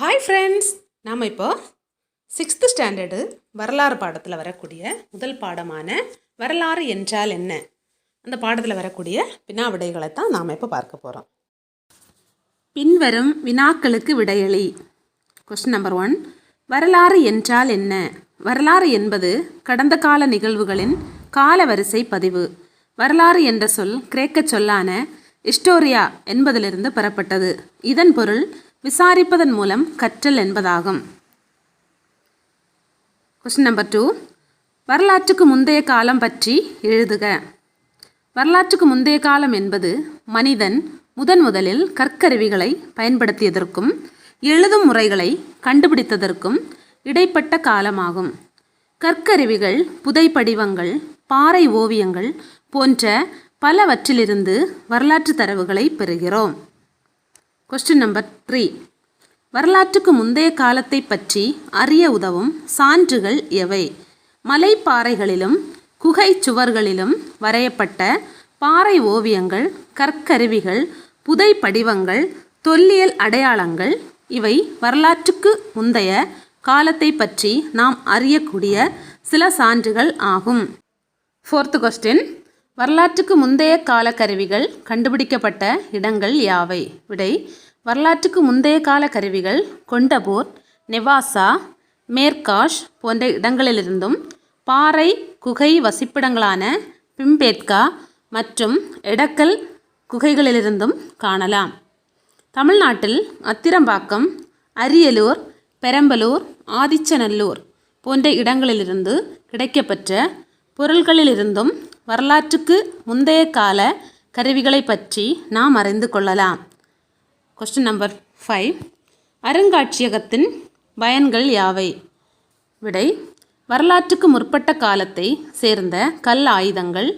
Hi friends நாம் இப்போ sixth standard வரலாறு பாடத்தில் வரக்கூடிய முதல் பாடமான வரலாறு என்றால் என்ன? அந்த பாடத்தில் வரக்கூடிய வினாவிடைகளை தான் நாம் இப்போ பார்க்க போகிறோம் பின்வரும் வினாக்களுக்கு விடையளி. கொஸ்டின் நம்பர் ஒன் வரலாறு என்றால் என்ன? வரலாறு என்பது கடந்த கால நிகழ்வுகளின் காலவரிசை பதிவு. வரலாறு என்ற சொல் கிரேக்க சொல்லான ஹிஸ்டோரியா என்பதிலிருந்து பெறப்பட்டது. இதன் பொருள் விசாரிப்பதன் மூலம் கற்றல் என்பதாகும். கொஸ்டின் நம்பர் டூ வரலாற்றுக்கு முந்தைய காலம் பற்றி எழுதுக. வரலாற்றுக்கு முந்தைய காலம் என்பது மனிதன் முதன் முதலில் கற்கருவிகளை பயன்படுத்தியதற்கும் எழுதும் முறைகளை கண்டுபிடித்ததற்கும் இடைப்பட்ட காலமாகும். கற்கருவிகள் புதைப்படிவங்கள் பாறை ஓவியங்கள் போன்ற பலவற்றிலிருந்து வரலாற்று தரவுகளை பெறுகிறோம். கொஸ்டின் நம்பர் த்ரீ வரலாற்றுக்கு முந்தைய காலத்தை பற்றி அறிய உதவும் சான்றுகள் எவை? மலைப்பாறைகளிலும் குகை சுவர்களிலும் வரையப்பட்ட பாறை ஓவியங்கள் கற்கருவிகள் புதை படிவங்கள் தொல்லியல் அடையாளங்கள் இவை வரலாற்றுக்கு முந்தைய காலத்தை பற்றி நாம் அறியக்கூடிய சில சான்றுகள் ஆகும். ஃபோர்த்து கொஸ்டின் வரலாற்றுக்கு முந்தைய கால கருவிகள் கண்டுபிடிக்கப்பட்ட இடங்கள் யாவை? விடை வரலாற்றுக்கு முந்தைய கால கருவிகள் கொண்டபூர் நெவாசா மேர்காஷ் போன்ற இடங்களிலிருந்தும் பாறை குகை வசிப்பிடங்களான பிம்பேட்கா மற்றும் எடக்கல் குகைகளிலிருந்தும் காணலாம். தமிழ்நாட்டில் அத்திரம்பாக்கம் அரியலூர் பெரம்பலூர் ஆதிச்சநல்லூர் போன்ற இடங்களிலிருந்து கிடைக்கப்பெற்ற பொருள்களிலிருந்தும் வரலாற்றுக்கு முந்தைய கால கருவிகளை பற்றி நாம் அறிந்து கொள்ளலாம். கொஸ்டின் நம்பர் ஃபைவ் அருங்காட்சியகத்தின் பயன்கள் யாவை? விடை வரலாற்றுக்கு முற்பட்ட காலத்தை சேர்ந்த கல் ஆயுதங்கள்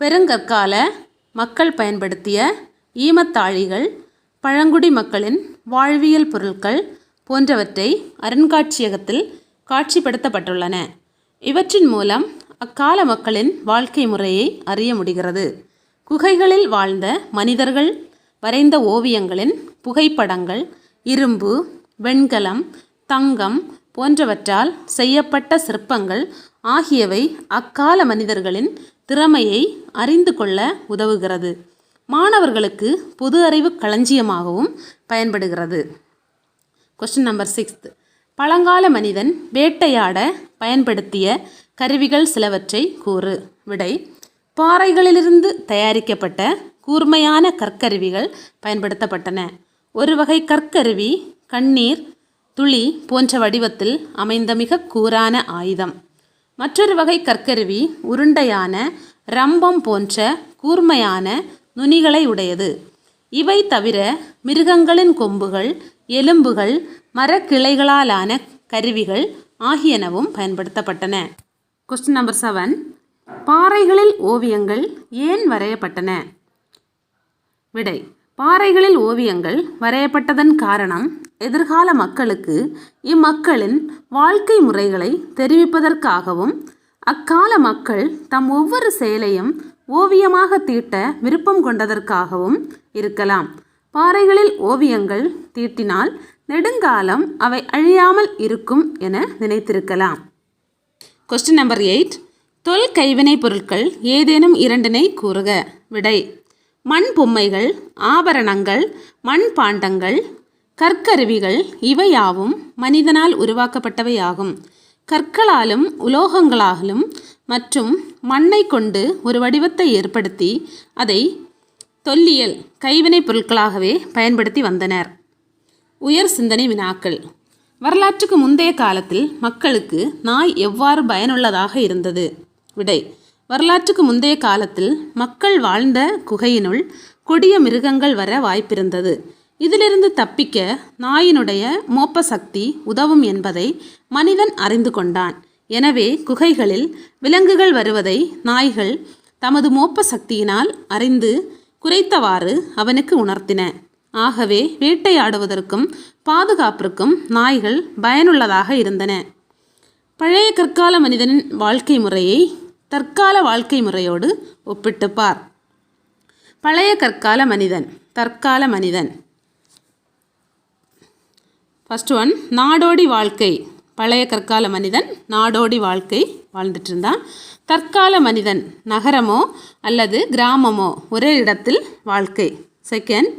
பெருங்கற்கால மக்கள் பயன்படுத்திய ஈமத்தாழிகள் பழங்குடி மக்களின் வாழ்வியல் பொருட்கள் போன்றவற்றை அருங்காட்சியகத்தில் காட்சிப்படுத்தப்பட்டுள்ளன. இவற்றின் மூலம் அக்கால மக்களின் வாழ்க்கை முறையை அறிய முடிகிறது. குகைகளில் வாழ்ந்த மனிதர்கள் வரைந்த ஓவியங்களின் புகைப்படங்கள் இரும்பு வெண்கலம் தங்கம் போன்றவற்றால் செய்யப்பட்ட சிற்பங்கள் ஆகியவை அக்கால மனிதர்களின் திறமையை அறிந்து கொள்ள உதவுகிறது. மாணவர்களுக்கு பொது அறிவு களஞ்சியமாகவும் பயன்படுகிறது. கொஸ்டின் நம்பர் சிக்ஸ்த் பழங்கால மனிதன் வேட்டையாட பயன்படுத்திய கருவிகள் சிலவற்றை கூறு. விடை பாறைகளிலிருந்து தயாரிக்கப்பட்ட கூர்மையான கற்கருவிகள் பயன்படுத்தப்பட்டன. ஒரு வகை கற்கருவி கண்ணீர் துளி போன்ற வடிவத்தில் அமைந்த மிக கூரான ஆயுதம். மற்றொரு வகை கற்கருவி உருண்டையான ரம்பம் போன்ற கூர்மையான நுனிகளை உடையது. இவை தவிர மிருகங்களின் கொம்புகள் எலும்புகள் மரக்கிளைகளாலான கருவிகள் ஆகியனவும் பயன்படுத்தப்பட்டன. கொஸ்டின் நம்பர் செவன் பாறைகளில் ஓவியங்கள் ஏன் வரையப்பட்டன? விடை. பாறைகளில் ஓவியங்கள் வரையப்பட்டதன் காரணம் எதிர்கால மக்களுக்கு இம்மக்களின் வாழ்க்கை முறைகளை தெரிவிப்பதற்காகவும் அக்கால மக்கள் தம் ஒவ்வொரு செயலையும் ஓவியமாக தீட்ட விருப்பம் கொண்டதற்காகவும் இருக்கலாம். பாறைகளில் ஓவியங்கள் தீட்டினால் நெடுங்காலம் அவை அழியாமல் இருக்கும் என நினைத்திருக்கலாம். கொஸ்டின் நம்பர் எயிட் தொல் கைவினைப் பொருட்கள் ஏதேனும் இரண்டினை கூறுக. விடை. மண் பொம்மைகள் ஆபரணங்கள் மண் பாண்டங்கள் கற்கருவிகள் இவையாவும் மனிதனால் உருவாக்கப்பட்டவையாகும் கற்களாலும் உலோகங்களாலும் மற்றும் மண்ணை கொண்டு ஒரு வடிவத்தை ஏற்படுத்தி அதை தொல்லியல் கைவினைப் பொருட்களாகவே பயன்படுத்தி வந்தனர். உயர் சிந்தனை வினாக்கள். வரலாற்றுக்கு முந்தைய காலத்தில் மக்களுக்கு நாய் எவ்வாறு பயனுள்ளதாக இருந்தது? விடை வரலாற்றுக்கு முந்தைய காலத்தில் மக்கள் வாழ்ந்த குகையினுள் கொடிய மிருகங்கள் வர வாய்ப்பிருந்தது. இதிலிருந்து தப்பிக்க நாயினுடைய மோப்ப சக்தி உதவும் என்பதை மனிதன் அறிந்து கொண்டான். எனவே குகைகளில் விலங்குகள் வருவதை நாய்கள் தமது மோப்ப சக்தியினால் அறிந்து குறைத்தவாறு அவனுக்கு உணர்த்தின. ஆகவே வேட்டையாடுவதற்கும் பாதுகாப்பிற்கும் நாய்கள் பயனுள்ளதாக இருந்தன. பழைய கற்கால மனிதனின் வாழ்க்கை முறையை தற்கால வாழ்க்கை முறையோடு ஒப்பிட்டு பார். பழைய கற்கால மனிதன் தற்கால மனிதன். ஃபஸ்ட் ஒன் நாடோடி வாழ்க்கை. பழைய கற்கால மனிதன் நாடோடி வாழ்க்கை வாழ்ந்துட்டு இருந்தான் தற்கால மனிதன் நகரமோ அல்லது கிராமமோ ஒரே இடத்தில் வாழ்க்கை. செகண்ட்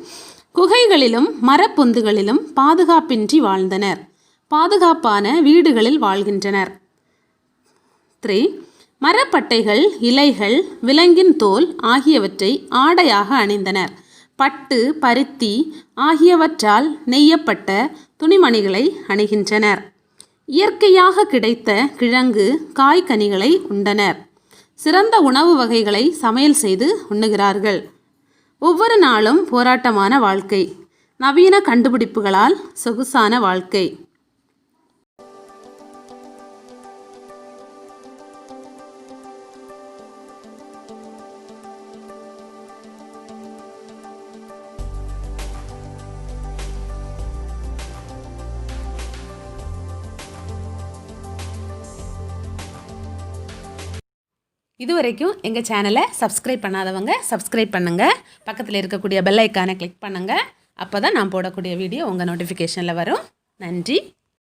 குகைகளிலும் மரப்பொந்துகளிலும் பாதுகாப்பின்றி வாழ்ந்தனர். பாதுகாப்பான வீடுகளில் வாழ்கின்றனர். த்ரீ. மரப்பட்டைகள் இலைகள் விலங்கின் தோல் ஆகியவற்றை ஆடையாக அணிந்தனர். பட்டு பருத்தி ஆகியவற்றால் நெய்யப்பட்ட துணிமணிகளை அணிகின்றனர். இயற்கையாக கிடைத்த கிழங்கு காய்கனிகளை உண்டனர். சிறந்த உணவு வகைகளை சமையல் செய்து உண்ணுகிறார்கள். ஒவ்வொரு நாளும் போராட்டமான வாழ்க்கை. நவீன கண்டுபிடிப்புகளால் சொகுசான வாழ்க்கை. இதுவரைக்கும் எங்கள் சேனலை சப்ஸ்கிரைப் பண்ணாதவங்க சப்ஸ்கிரைப் பண்ணுங்கள் பக்கத்தில் இருக்கக்கூடிய பெல் ஐக்கானை கிளிக் பண்ணுங்கள் அப்போ தான் நான் போடக்கூடிய வீடியோ உங்கள் நோட்டிஃபிகேஷனில் வரும். நன்றி.